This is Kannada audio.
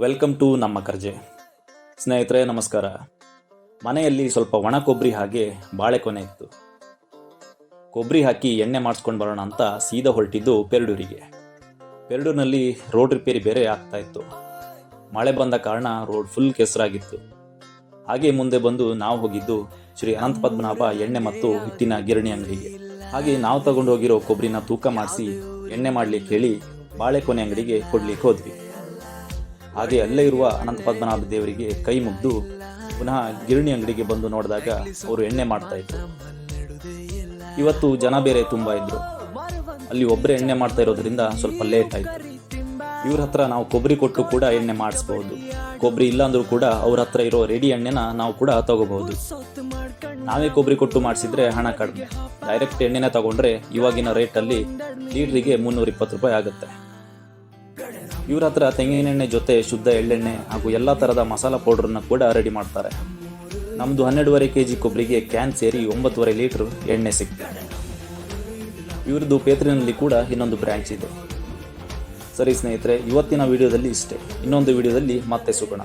ವೆಲ್ಕಮ್ ಟು ನಮ್ಮ ಕರ್ಜೆ. ಸ್ನೇಹಿತರೆ, ನಮಸ್ಕಾರ. ಮನೆಯಲ್ಲಿ ಸ್ವಲ್ಪ ಒಣ ಕೊಬ್ಬರಿ ಹಾಗೆ ಬಾಳೆಕೊನೆ ಇತ್ತು. ಕೊಬ್ಬರಿ ಹಾಕಿ ಎಣ್ಣೆ ಮಾಡಿಸ್ಕೊಂಡು ಬರೋಣ ಅಂತ ಸೀದಾ ಹೊರಟಿದ್ದು ಪೆರಡೂರಿಗೆ. ಪೆರಡೂರಿನಲ್ಲಿ ರೋಡ್ ರಿಪೇರಿ ಬೇರೆ ಆಗ್ತಾ ಇತ್ತು. ಮಳೆ ಬಂದ ಕಾರಣ ರೋಡ್ ಫುಲ್ ಕೆಸರಾಗಿತ್ತು. ಹಾಗೆ ಮುಂದೆ ಬಂದು ನಾವು ಹೋಗಿದ್ದು ಶ್ರೀ ಅನಂತ ಪದ್ಮನಾಭ ಎಣ್ಣೆ ಮತ್ತು ಹಿಟ್ಟಿನ ಗಿರಣಿ ಅಂಗಡಿಗೆ. ಹಾಗೆ ನಾವು ತಗೊಂಡು ಹೋಗಿರೋ ಕೊಬ್ಬರಿನ ತೂಕ ಮಾಡಿಸಿ ಎಣ್ಣೆ ಮಾಡ್ಲಿಕ್ಕೆ ಹೇಳಿ ಬಾಳೆಕೊನೆ ಅಂಗಡಿಗೆ ಕೊಡ್ಲಿಕ್ಕೆ ಹೋದ್ವಿ. ಹಾಗೆ ಅಲ್ಲೇ ಇರುವ ಅನಂತ ಪದ್ಮನಾಭ ದೇವರಿಗೆ ಕೈ ಮುಗ್ದು ಪುನಃ ಗಿರಣಿ ಅಂಗಡಿಗೆ ಬಂದು ನೋಡಿದಾಗ ಅವರು ಎಣ್ಣೆ ಮಾಡ್ತಾ ಇದ್ರು. ಇವತ್ತು ಜನ ಬೇರೆ ತುಂಬ ಇದ್ರು. ಅಲ್ಲಿ ಒಬ್ಬರೇ ಎಣ್ಣೆ ಮಾಡ್ತಾ ಇರೋದ್ರಿಂದ ಸ್ವಲ್ಪ ಲೇಟ್ ಆಯ್ತು. ಇವ್ರ ಹತ್ರ ನಾವು ಕೊಬ್ಬರಿ ಕೊಟ್ಟು ಕೂಡ ಎಣ್ಣೆ ಮಾಡಿಸ್ಬೋದು ಕೊಬ್ಬರಿ ಇಲ್ಲ ಅಂದ್ರೂ ಕೂಡ ಅವ್ರ ಹತ್ರ ಇರೋ ರೆಡಿ ಎಣ್ಣೆನ ನಾವು ಕೂಡ ತಗೋಬಹುದು. ನಾವೇ ಕೊಬ್ಬರಿ ಕೊಟ್ಟು ಮಾಡಿಸಿದ್ರೆ ಹಣ ಕಡಿಮೆ. ಡೈರೆಕ್ಟ್ ಎಣ್ಣೆನ ತಗೊಂಡ್ರೆ ಇವಾಗಿನ ರೇಟಲ್ಲಿ ಲೀಟ್ರಿಗೆ ಮುನ್ನೂರ ಇಪ್ಪತ್ತು ರೂಪಾಯಿ ಆಗುತ್ತೆ. ಇವ್ರ ಹತ್ರ ತೆಂಗಿನೆಣ್ಣೆ ಜೊತೆ ಶುದ್ಧ ಎಳ್ಳೆಣ್ಣೆ ಹಾಗೂ ಎಲ್ಲ ಥರದ ಮಸಾಲ ಪೌಡ್ರನ್ನ ಕೂಡ ರೆಡಿ ಮಾಡ್ತಾರೆ. ನಮ್ಮದು ಹನ್ನೆರಡುವರೆ ಕೆ ಜಿ ಕೊಬ್ಬರಿಗೆ ಕ್ಯಾನ್ ಸೇರಿ ಒಂಬತ್ತುವರೆ ಲೀಟ್ರ್ ಎಣ್ಣೆ ಸಿಗ್ತದೆ. ಇವ್ರದ್ದು ಪೇತ್ರಿನಲ್ಲಿ ಕೂಡ ಇನ್ನೊಂದು ಬ್ರ್ಯಾಂಚ್ ಇದೆ. ಸರಿ ಸ್ನೇಹಿತರೆ, ಇವತ್ತಿನ ವಿಡಿಯೋದಲ್ಲಿ ಇಷ್ಟೇ. ಇನ್ನೊಂದು ವಿಡಿಯೋದಲ್ಲಿ ಮತ್ತೆ ಸಿಗೋಣ.